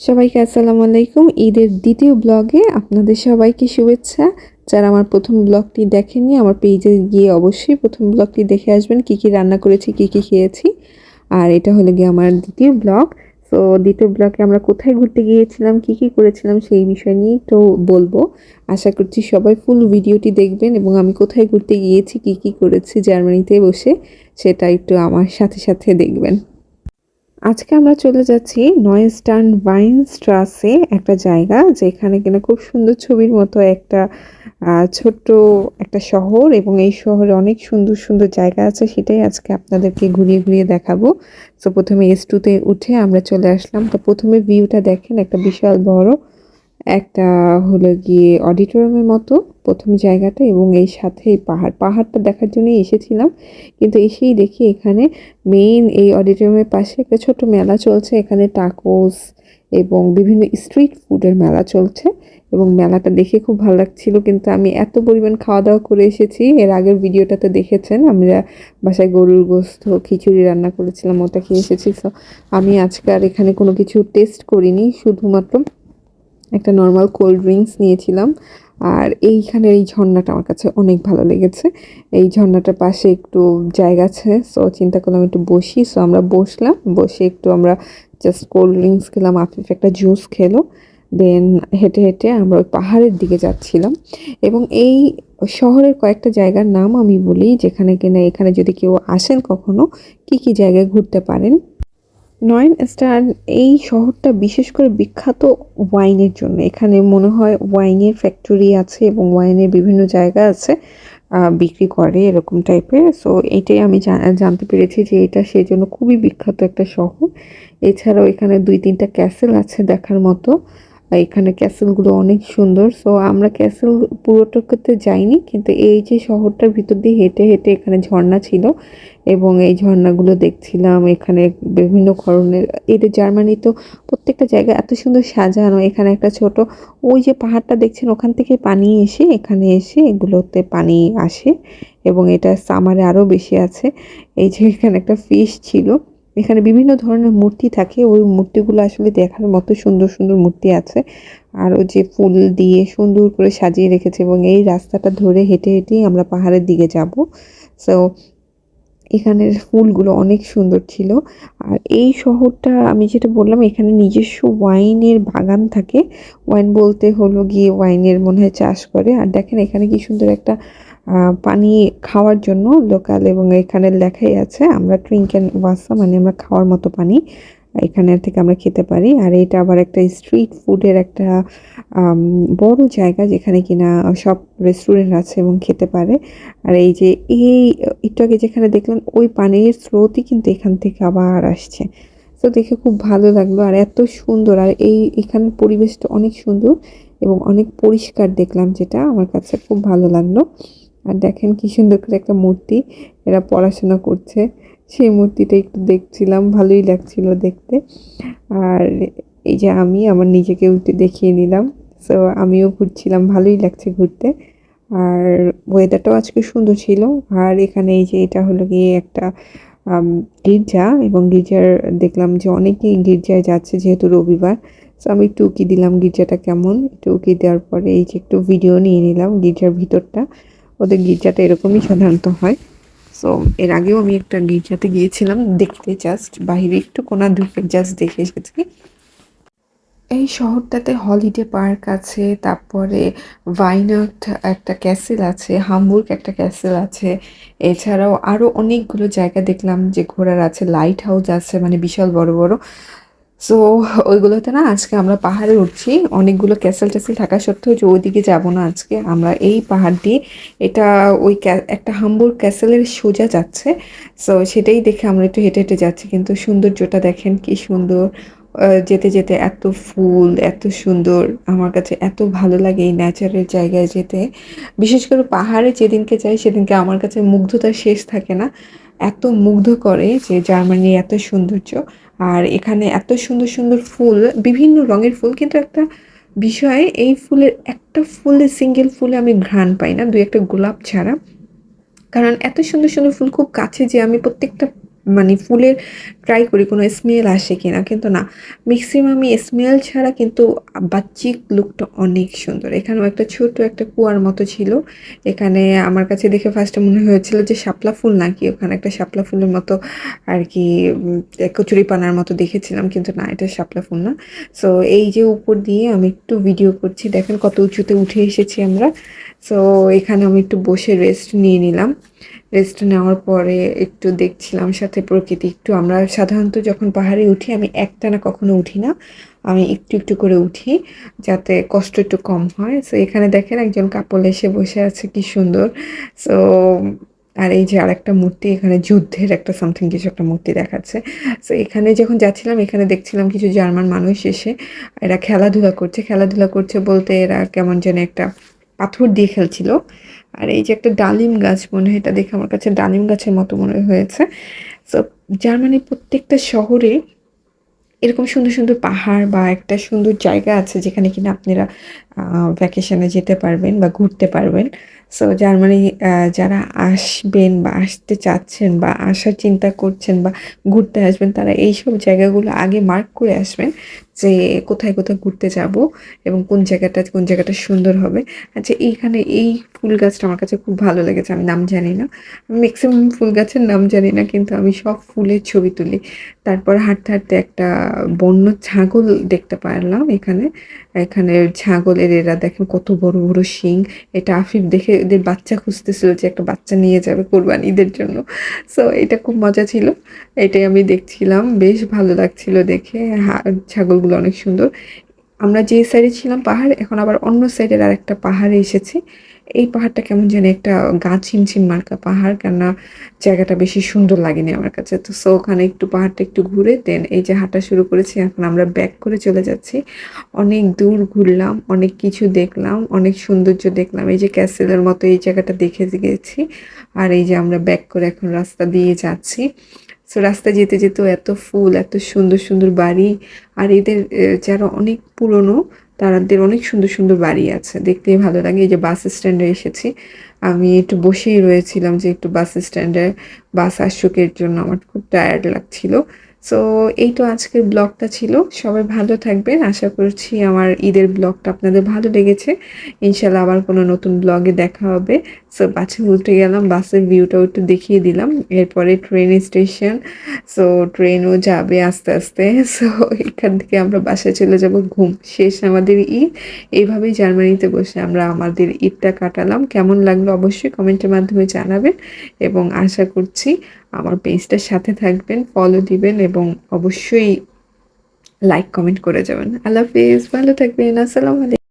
সবাইকে আসসালামু আলাইকুম। ঈদের দ্বিতীয় ব্লগে আপনাদের সবাইকে শুভেচ্ছা। যারা আমার প্রথম ব্লগটি দেখেননি, আমার পেজে গিয়ে অবশ্যই প্রথম ব্লগটি দেখে আসবেন, কি কি রান্না করেছি, কি কি খেয়েছি। আর এটা হলো গিয়ে আমার দ্বিতীয় ব্লগ। তো দ্বিতীয় ব্লগে আমরা কোথায় ঘুরতে গিয়েছিলাম, কি কি করেছিলাম সেই বিষয় নিয়ে একটু বলব। আশা করছি সবাই ফুল ভিডিওটি দেখবেন এবং আমি কোথায় ঘুরতে গিয়েছি, কি কি করেছি, জার্মানিতে বসে সেটা একটু আমার সাথে সাথে দেখবেন। আজকে আমরা চলে যাচ্ছি নয়েস্টার্ন ভাইন স্ট্রাসে একটা জায়গা যেখানে কিনা খুব সুন্দর ছবির মতো একটা ছোট্ট একটা শহর এবং এই শহরে অনেক সুন্দর সুন্দর জায়গা আছে সেটাই আজকে আপনাদেরকে ঘুরিয়ে ঘুরিয়ে দেখাবো। তো প্রথমে এস উঠে আমরা চলে আসলাম। তো প্রথমে ভিউটা দেখেন একটা বিশাল বড় একটা হলো গিয়ে অডিটোরিয়ামের মতো প্রথম জায়গাটা এবং এই সাথে পাহাড়। পাহাড়টা দেখার জন্যই এসেছিলাম, কিন্তু এসেই দেখি এখানে মেইন এই অডিটোরিয়ামের পাশে একটা ছোট মেলা চলছে। এখানে টাকোস এবং বিভিন্ন স্ট্রিট ফুডের মেলা চলছে এবং মেলাটা দেখে খুব ভালো লাগছিল, কিন্তু আমি এত পরিমাণ খাওয়া দাওয়া করে এসেছি। এর আগের ভিডিওটাতে দেখেছেন, আমরা বাসায় গরুর গোস্ত, খিচুড়ি রান্না করেছিলাম, ওটা খেয়ে এসেছি। তো আমি আজকে আর এখানে কোনো কিছু টেস্ট করিনি, শুধুমাত্র একটা নর্মাল কোল্ড ড্রিঙ্কস নিয়েছিলাম। আর এইখানের এই ঝর্ণাটা আমার কাছে অনেক ভালো লেগেছে। এই ঝর্ণাটার পাশে একটু জায়গা আছে সো চিন্তা করলাম একটু বসি। সো আমরা বসলাম, বসে একটু আমরা জাস্ট কোল্ড ড্রিঙ্কস খেলাম, আফিফ একটা জুস খেলো। দেন হেঁটে হেঁটে আমরা ওই পাহাড়ের দিকে যাচ্ছিলাম। এবং এই শহরের কয়েকটা জায়গার নাম আমি বলি, যেখানে কিনা এখানে যদি কেউ আসেন কখনো, কি কি জায়গায় ঘুরতে পারেন? নয়ন স্টার এই শহরটা বিশেষ করে বিখ্যাত ওয়াইনের জন্য। এখানে মনে হয় ওয়াইনের ফ্যাক্টরি আছে এবং ওয়াইনের বিভিন্ন জায়গা আছে বিক্রি করে এরকম টাইপের সো এটাই আমি জানতে পেরেছি যে এটা সেই জন্য খুবই বিখ্যাত একটা শহর। এছাড়াও এখানে দুই তিনটা ক্যাসেল আছে দেখার মতো। এখানে ক্যাসেলগুলো অনেক সুন্দর। সো আমরা ক্যাসেল পুরোটাতে যাইনি, কিন্তু এই যে শহরটার ভিতর দিয়ে হেঁটে হেঁটে এখানে ঝর্ণা ছিল এবং এই ঝর্ণাগুলো দেখছিলাম। এখানে বিভিন্ন ধরনের, এদের জার্মানি তো প্রত্যেকটা জায়গা এত সুন্দর সাজানো। এখানে একটা ছোট, ওই যে পাহাড়টা দেখছেন, ওখান থেকে পানি এসে এখানে এসে এগুলোতে পানি আসে এবং এটা সামারে আরও বেশি আছে। এই যে এখানে একটা ফিশ ছিল। এখানে বিভিন্ন ধরনের মূর্তি থাকে। ওই মূর্তিগুলো আসলে দেখার মতো সুন্দর সুন্দর মূর্তি আছে। আর ও যে ফুল দিয়ে সুন্দর করে সাজিয়ে রেখেছে এবং এই রাস্তাটা ধরে হেঁটে, হেঁটেই আমরা পাহাড়ের দিকে যাব। সো এখানের ফুলগুলো অনেক সুন্দর ছিল। আর এই শহরটা আমি যেটা বললাম, এখানে নিজস্ব ওয়াইনের বাগান থাকে। ওয়াইন বলতে হলো গিয়ে ওয়াইনের মনে হয় চাষ করে। আর দেখেন এখানে কি সুন্দর একটা পানি খাওয়ার জন্য লোকাল এবং এখানে লেখাই আছে, আমরা ড্রিঙ্ক অ্যান্ড ওয়াসা মানে আমরা খাওয়ার মতো পানি এখানে থেকে আমরা খেতে পারি। আর এটা আবার একটা স্ট্রিট ফুডের একটা বড় জায়গা যেখানে কিনা সব রেস্টুরেন্ট আছে এবং খেতে পারে। আর এই যে, এই একটু যেখানে দেখলেন ওই পানির স্রোতই কিন্তু এখান থেকে আবার আসছে। তো দেখে খুব ভালো লাগল, আর এত সুন্দর, আর এই, এখানের পরিবেশটা অনেক সুন্দর এবং অনেক পরিষ্কার দেখলাম যেটা, আমার কাছে খুব ভালো লাগল। আর দেখেন কি সুন্দর করে একটা মূর্তি এরা পড়াশোনা করছে। সেই মূর্তিটা একটু দেখছিলাম, ভালোই লাগছিল দেখতে। আর এই যে আমি আমার নিজেকে উঠে দেখিয়ে নিলাম। সো আমিও ঘুরছিলাম, ভালোই লাগছে ঘুরতে। আর ওয়েদারটাও আজকে সুন্দর ছিল। আর এখানে এই যে এটা হলো গিয়ে একটা গির্জা এবং গির্জার দেখলাম যে অনেকেই গির্জায় যাচ্ছে যেহেতু রবিবার। সো আমি একটু উকি দিলাম গির্জাটা কেমন। একটু উকি দেওয়ার পরে এই যে একটু ভিডিও নিয়ে নিলাম গির্জার ভিতরটা। ওদের গির্জাটা এরকমই সাধারণত হয়। সো এর আগেও আমি একটা গির্জাতে গিয়েছিলাম দেখতে জাস্ট বাহিরে একটু কোনা ঢুকে জাস্ট দেখে এসেছি। এই শহরটাতে হলিডে পার্ক আছে, তারপরে ভাইনাট একটা ক্যাসেল আছে হামবুর্গ একটা ক্যাসেল আছে। এছাড়াও আরও অনেকগুলো জায়গা দেখলাম যে ঘোরার আছে লাইট হাউস আছে মানে বিশাল বড় বড়। সো ওইগুলোতে না আজকে আমরা পাহাড়ে উঠছি। অনেকগুলো ক্যাসেল ট্যাসেল থাকা সত্ত্বেও যে ওইদিকে যাব না আজকে, আমরা এই পাহাড় দিয়ে এটা ওই একটা হাম্বুর ক্যাসেলের সোজা যাচ্ছে। সো সেটাই দেখে আমরা একটু হেঁটে হেঁটে যাচ্ছি, কিন্তু সৌন্দর্যটা দেখেন কি সুন্দর। যেতে যেতে এত ফুল, এত সুন্দর। আমার কাছে এত ভালো লাগে এই ন্যাচারের জায়গায় যেতে। বিশেষ করে পাহাড়ে যেদিনকে যাই, সেদিনকে আমার কাছে মুগ্ধতা শেষ থাকে না। এত মুগ্ধ করে যে জার্মানির এত সৌন্দর্য। আর এখানে এত সুন্দর সুন্দর ফুল, বিভিন্ন রঙের ফুল, কিন্তু একটা বিষয়ে, এই ফুলের একটা ফুলে সিঙ্গেল ফুলে আমি ঘ্রাণ পাই না, দুই একটা গোলাপ ছাড়া। কারণ এত সুন্দর সুন্দর ফুল খুব কাছে যে আমি প্রত্যেকটা মানে ফুলের ট্রাই করি, কোনো স্মেল আসে কিনা, কিন্তু না। ম্যাক্সিমামই স্মেল ছাড়া কিন্তু বাচ্চিক লুকটা অনেক সুন্দর। এখানেও একটা ছোট একটা কুয়ার মতো ছিল। এখানে আমার কাছে দেখে ফার্স্টে মনে হয়েছিল যে শাপলা ফুল নাকি? ওখানে একটা শাপলা ফুলের মতো আর কি কচুরিপানার মতো দেখেছিলাম, কিন্তু না, এটা শাপলা ফুল না। সো এই যে উপর দিয়ে আমি একটু ভিডিও করছি, দেখেন কত উঁচুতে উঠে এসেছি আমরা। সো এখানে আমি একটু বসে রেস্ট নিয়ে নিলাম। রেস্ট নেওয়ার পরে একটু দেখছিলাম সাথে প্রকৃতি। একটু আমরা সাধারণত যখন পাহাড়ে উঠি, আমি একটানা কখনো উঠি না। আমি একটু একটু করে উঠি যাতে কষ্ট একটু কম হয়। সো এখানে দেখেন একজন কাপল এসে বসে আছে, কি সুন্দর। সো আর এই যে আরেকটা মূর্তি, এখানে যুদ্ধের একটা সামথিং কিছু একটা মূর্তি দেখাচ্ছে। সো এখানে যখন যাচ্ছিলাম, এখানে দেখছিলাম কিছু জার্মান মানুষ এসে, এরা খেলাধুলা করছে। খেলাধুলা করছে বলতে এরা কেমন যেন একটা পাথর দিয়ে খেলছিল। আর এই যে একটা ডালিম গাছ, মনে হয় এটা দেখে আমার কাছে ডালিম গাছের মতো মনে হয়েছে। সো জার্মানির প্রত্যেকটা শহরে এরকম সুন্দর সুন্দর পাহাড় বা একটা সুন্দর জায়গা আছে যেখানে কিনা আপনারা ভ্যাকেশনে যেতে পারবেন বা ঘুরতে পারবেন। সো জার্মানি যারা আসবেন বা আসতে চাচ্ছেন বা আসার চিন্তা করছেন বা ঘুরতে আসবেন, তারা এইসব জায়গাগুলো আগে মার্ক করে আসবেন। যে কোথায় কোথায় ঘুরতে যাব এবং কোন জায়গাটা কোন জায়গাটা সুন্দর হবে। আচ্ছা এইখানে এই ফুল গাছটা আমার কাছে খুব ভালো লেগেছে, আমি নাম জানি না। ম্যাক্সিমাম ফুল গাছের নাম জানি না, কিন্তু আমি সব ফুলের ছবি তুলি। তারপর হাঁটতে হাঁটতে একটা বন্য ছাগল দেখতে পারলাম এখানে। এখানে ছাগলের এরা দেখেন কত বড় বড় শিং। এটা আফিফ দেখে এদের বাচ্চা খুঁজতেছিল যে একটা বাচ্চা নিয়ে যাবে কোরবানি ঈদের জন্য। সো এটা খুব মজা ছিল। এটাই আমি দেখছিলাম। বেশ ভালো লাগছিল দেখে। হা- ছাগলগুলো অনেক সুন্দর। আমরা যে সাইডে ছিলাম পাহাড়, এখন আবার অন্য সাইডের আর একটা পাহাড়ে এসেছি। এই পাহাড়টা কেমন যেন একটা গা ছিমছিম মার্কা পাহাড়, কেননা জায়গাটা বেশি সুন্দর লাগেনি আমার কাছে। তো সো ওখানে একটু পাহাড়টা একটু ঘুরে দেন এই যে হাঁটা শুরু করেছি, এখন আমরা ব্যাক করে চলে যাচ্ছি। অনেক দূর ঘুরলাম, অনেক কিছু দেখলাম, অনেক সৌন্দর্য দেখলাম। এই যে ক্যাসেলের মতো এই জায়গাটা দেখে গেছি, আর এই যে আমরা ব্যাক করে এখন রাস্তা দিয়ে যাচ্ছি। সো রাস্তা যেতে যেতেও এত ফুল, এত সুন্দর সুন্দর বাড়ি, আর এদের যারা অনেক পুরনো তাদের অনেক সুন্দর সুন্দর বাড়ি আছে। দেখতেই ভালো লাগে। এই যে বাস স্ট্যান্ডে এসেছি। আমি একটু বসেই রয়েছিলাম যে একটু বাস স্ট্যান্ডে বাস আসুকের জন্য। আমার খুব টায়ার্ড লাগছিল। সো এই তো আজকের ব্লগটা ছিল। সবাই ভালো থাকবেন। আশা করছি আমার ঈদের ব্লগটা আপনাদের ভালো লেগেছে। ইনশাল্লাহ আবার কোনো নতুন ব্লগে দেখা হবে। সো বাসে উল্টে গেলাম। বাসের ভিউটাও একটু দেখিয়ে দিলাম। এরপরে ট্রেন স্টেশন সো ট্রেনও যাবে আস্তে আস্তে। সো এখান থেকে আমরা বাসায় চলে যাব ঘুম। শেষ আমাদের ঈদ। এইভাবেই জার্মানিতে বসে আমরা আমাদের ঈদটা কাটালাম। কেমন লাগল অবশ্যই কমেন্টের মাধ্যমে জানাবেন। এবং আশা করছি আমার পেজটার সাথে থাকবেন ফলো দিবেন এবং অবশ্যই লাইক কমেন্ট করে যাবেন। আল্লাহ হাফিজ, ভালো থাকবেন, আসসালামু আলাইকুম।